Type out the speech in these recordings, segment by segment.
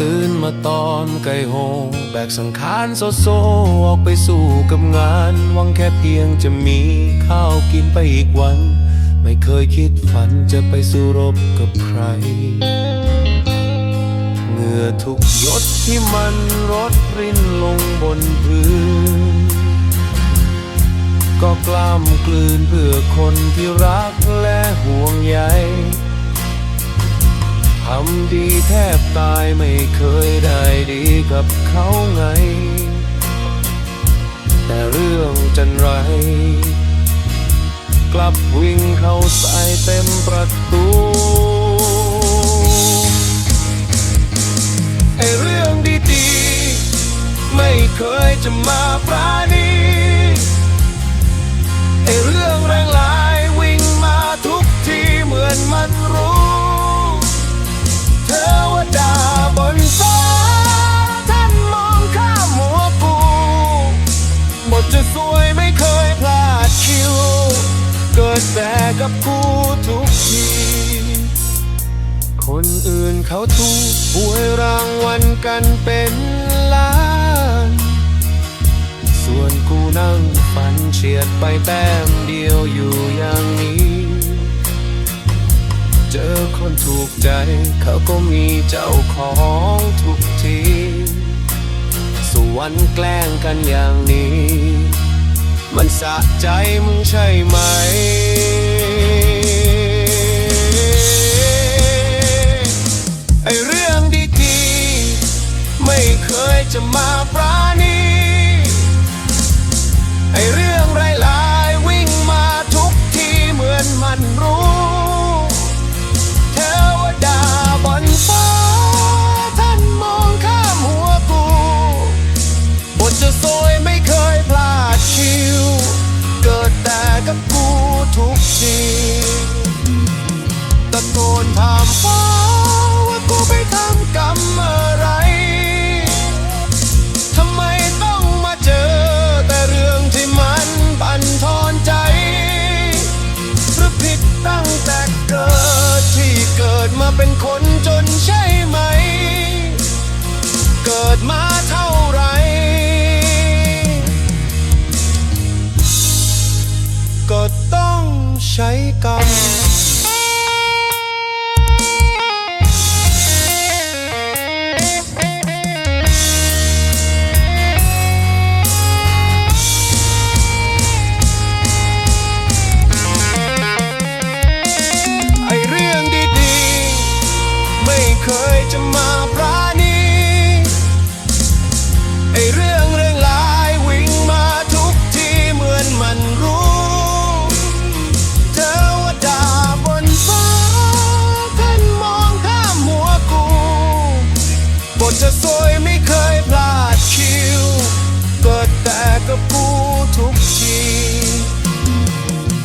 ตื่นมาตอนไก่โหงแบกสังขารโซโซออกไปสู่กับงานหวังแค่เพียงจะมีข้าวกินไปอีกวัน ไม่เคยคิดฝันจะไปสู้รบกับใคร เหงื่อทุกหยดที่มันรดรินลงบนพื้น ก็กล้ามกลืนเพื่อคนที่รักและห่วงใยำดีแทบตายไม่เคยได้ดีกับเขาไง แต่เรื่องจันไร กลับวิ่งเข้าใส่เต็มประตูไอเรื่องดีๆ ไม่เคยจะมาปราณี อื่นเขาถูกหวยรางวัลกันเป็นล้าน ส่วนกูนั่งฝันเฉียดไปแต้มเดียวอยู่อย่างนี้ เจอคนถูกใจเขาก็มีเจ้าของทุกทีสวรรค์แกล้งกันอย่างนี้ มันสะใจมึงใช่ไหม ไอเรื่องดีๆ ไม่เคยจะมาปราณี คนจนใช่ไหม เกิดมาเท่าไร ก็ต้องใช้กรรม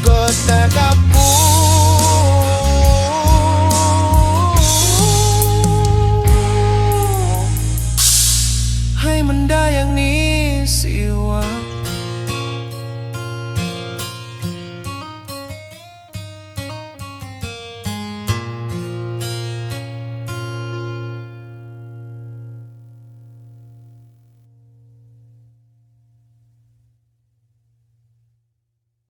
걷다가